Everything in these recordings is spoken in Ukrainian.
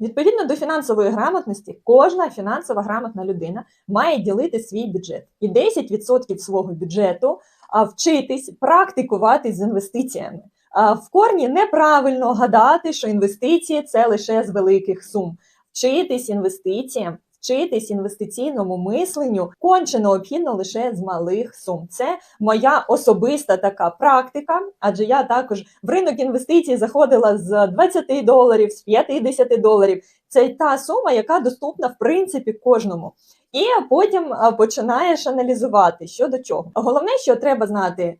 Відповідно до фінансової грамотності, кожна фінансово грамотна людина має ділити свій бюджет і 10% свого бюджету вчитись практикувати з інвестиціями. В корні неправильно гадати, що інвестиції це лише з великих сум. Вчитись інвестиціям, вчитись інвестиційному мисленню конче необхідно лише з малих сум. Це моя особиста така практика, адже я також в ринок інвестицій заходила з 20 доларів, з 50 доларів. Це та сума, яка доступна в принципі кожному. І потім починаєш аналізувати що до чого. Головне, що треба знати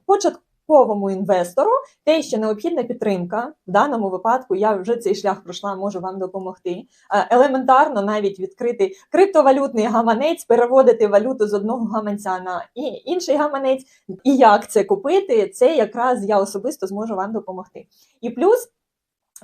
початковому інвестору, те, що необхідна підтримка. В даному випадку я вже цей шлях пройшла, можу вам допомогти. Е, Елементарно навіть відкрити криптовалютний гаманець, переводити валюту з одного гаманця на інший гаманець. І як це купити, це якраз я особисто зможу вам допомогти. І плюс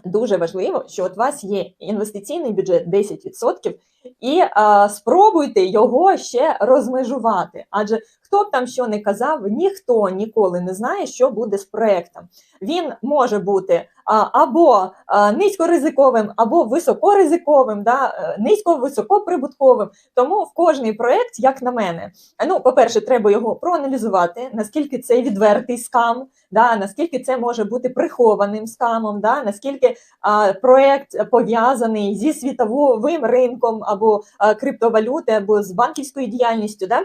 дуже важливо, що от у вас є інвестиційний бюджет 10%, і а, спробуйте його ще розмежувати. Адже хто б там що не казав, ніхто ніколи не знає, що буде з проектом. Він може бути або низькоризиковим, або високоризиковим, да, е, низько-високоприбутковим. Тому в кожний проект, як на мене, ну, по-перше, треба його проаналізувати, наскільки це відвертий скам, да, наскільки це може бути прихованим скамом, да, наскільки а, проект пов'язаний зі світовим ринком або а, криптовалюти, або з банківською діяльністю. Да?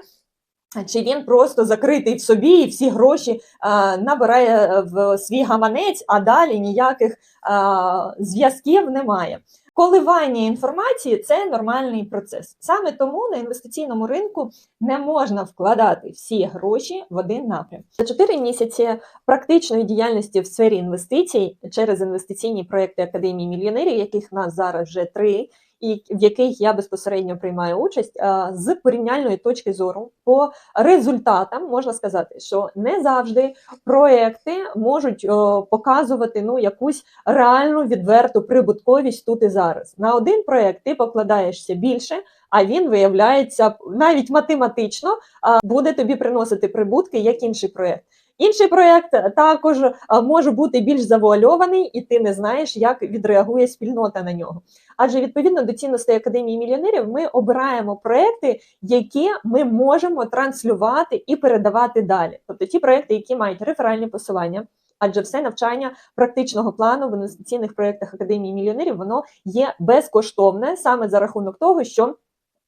Чи він просто закритий в собі і всі гроші а, набирає в свій гаманець, а далі ніяких а, зв'язків немає. Коливання інформації це нормальний процес. Саме тому на інвестиційному ринку не можна вкладати всі гроші в один напрям. За 4 місяці практичної діяльності в сфері інвестицій через інвестиційні проекти Академії мільйонерів, яких нас зараз вже три, і в яких я безпосередньо приймаю участь, з порівняльної точки зору по результатам можна сказати, що не завжди проекти можуть показувати ну якусь реальну відверту прибутковість тут і зараз. На один проект ти покладаєшся більше. А він виявляється навіть математично буде тобі приносити прибутки як інший проект. Інший проект також може бути більш завуальований, і ти не знаєш, як відреагує спільнота на нього. Адже відповідно до цінностей академії мільйонерів ми обираємо проекти, які ми можемо транслювати і передавати далі. Тобто ті проекти, які мають реферальні посилання. Адже все навчання практичного плану в інвестиційних проєктах Академії мільйонерів воно є безкоштовне саме за рахунок того, що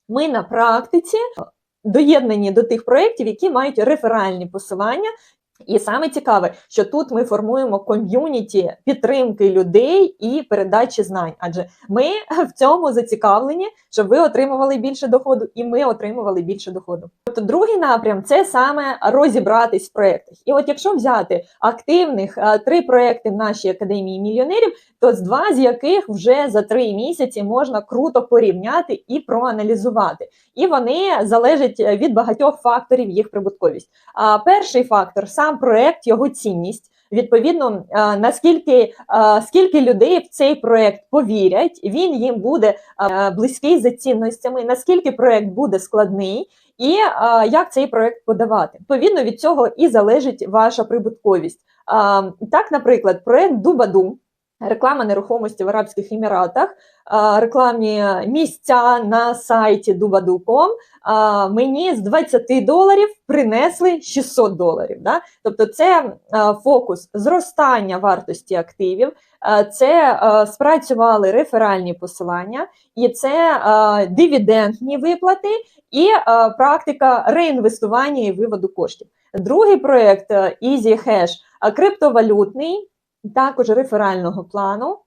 ми на практиці доєднані до тих проєктів, які мають реферальні посилання. І саме цікаве, що тут ми формуємо ком'юніті підтримки людей і передачі знань. Адже ми в цьому зацікавлені, щоб ви отримували більше доходу, і ми отримували більше доходу. Тобто, другий напрям це саме розібратись в проєктах. І от якщо взяти активних три проекти в нашій академії мільйонерів, то з два з яких вже за три місяці можна круто порівняти і проаналізувати. І вони залежать від багатьох факторів їх прибутковість. А перший фактор сам проект, його цінність. Відповідно, наскільки скільки людей в цей проект повірять, він їм буде близький за цінностями, наскільки проект буде складний, і як цей проект подавати. Відповідно від цього і залежить ваша прибутковість. Так, наприклад, проект Дубаду. Реклама нерухомості в Арабських Еміратах, рекламні місця на сайті dubadu.com мені з 20 доларів принесли 600 доларів. Да? Тобто це фокус зростання вартості активів, це спрацювали реферальні посилання, і це дивідендні виплати, і практика реінвестування і виводу коштів. Другий проєкт е, Easy Hash, криптовалютний також реферального плану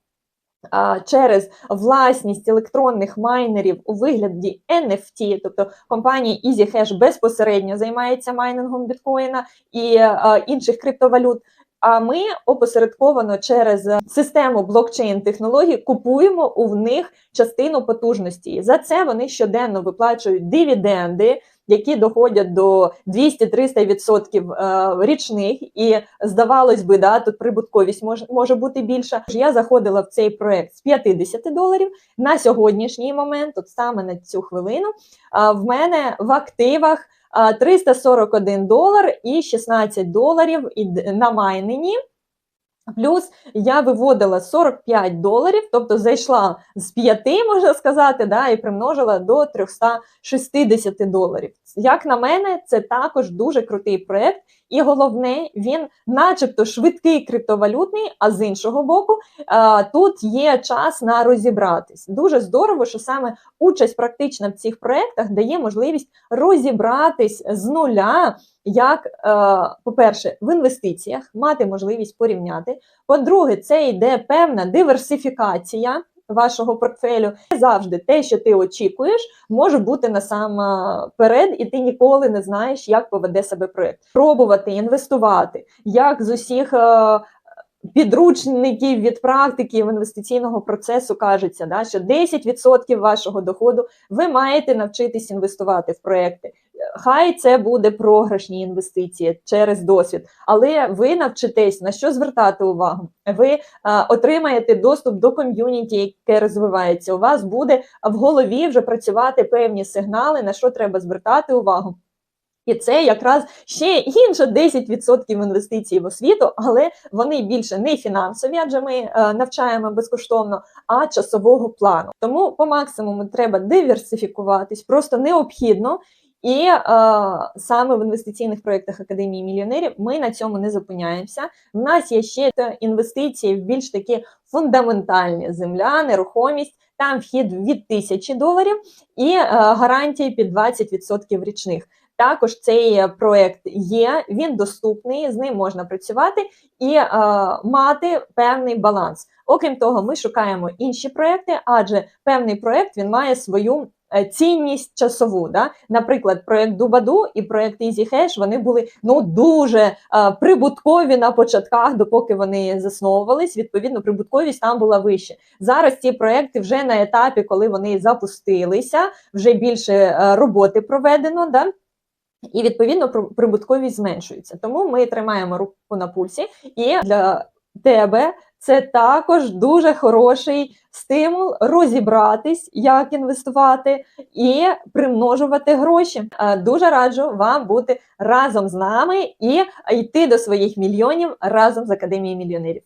через власність електронних майнерів у вигляді NFT, тобто компанія EasyHash безпосередньо займається майнингом біткоїна і інших криптовалют. А ми опосередковано через систему блокчейн технологій купуємо у них частину потужності. За це вони щоденно виплачують дивіденди, які доходять до 200-300% е, річних, і здавалось би, да, тут прибутковість може, може бути більша. Я заходила в цей проект з 50 доларів на сьогоднішній момент, от саме на цю хвилину, а, в мене в активах а, 341 долар і 16 доларів на майнені. Плюс я виводила 45 доларів, тобто зайшла з 5, можна сказати, да, і примножила до 360 доларів. Як на мене, це також дуже крутий проект, і головне, він, начебто, швидкий криптовалютний, а з іншого боку, тут є час на розібратись. Дуже здорово, що саме участь практична в цих проектах дає можливість розібратись з нуля. Як, е, по-перше, в інвестиціях мати можливість порівняти. По-друге, це йде певна диверсифікація вашого портфелю. Завжди те, що ти очікуєш, може бути насамперед, і ти ніколи не знаєш, як поведе себе проект. Пробувати інвестувати, як з усіх. е, Підручників від практиків інвестиційного процесу кажеться, да, що 10% вашого доходу ви маєте навчитись інвестувати в проекти. Хай це буде програшні інвестиції через досвід, але ви навчитесь на що звертати увагу. Ви е, отримаєте доступ до ком'юніті, яке розвивається. У вас буде в голові вже працювати певні сигнали, на що треба звертати увагу. І це якраз ще інше 10% інвестицій в освіту, але вони більше не фінансові, адже ми е, навчаємо безкоштовно, а часового плану. Тому по максимуму треба диверсифікуватись, просто необхідно. І е, саме в інвестиційних проєктах Академії мільйонерів ми на цьому не зупиняємося. В нас є ще інвестиції в більш такі фундаментальні земля, нерухомість. Там вхід від тисячі доларів і е, гарантії під 20% річних. Також цей проект є, він доступний, з ним можна працювати і е, мати певний баланс. Окрім того, ми шукаємо інші проекти, адже певний проект він має свою е, цінність часову. Да? Наприклад, проект Дубаду і проект EasyHash, вони були ну дуже е, прибуткові на початках, допоки вони засновувались. Відповідно, прибутковість там була вища. Зараз ці проекти вже на етапі, коли вони запустилися, вже більше е, роботи проведено. Да? І відповідно прибутковість зменшується. Тому ми тримаємо руку на пульсі, і для тебе це також дуже хороший стимул розібратись, як інвестувати і примножувати гроші. Е, Дуже раджу вам бути разом з нами і йти до своїх мільйонів разом з Академією мільйонерів.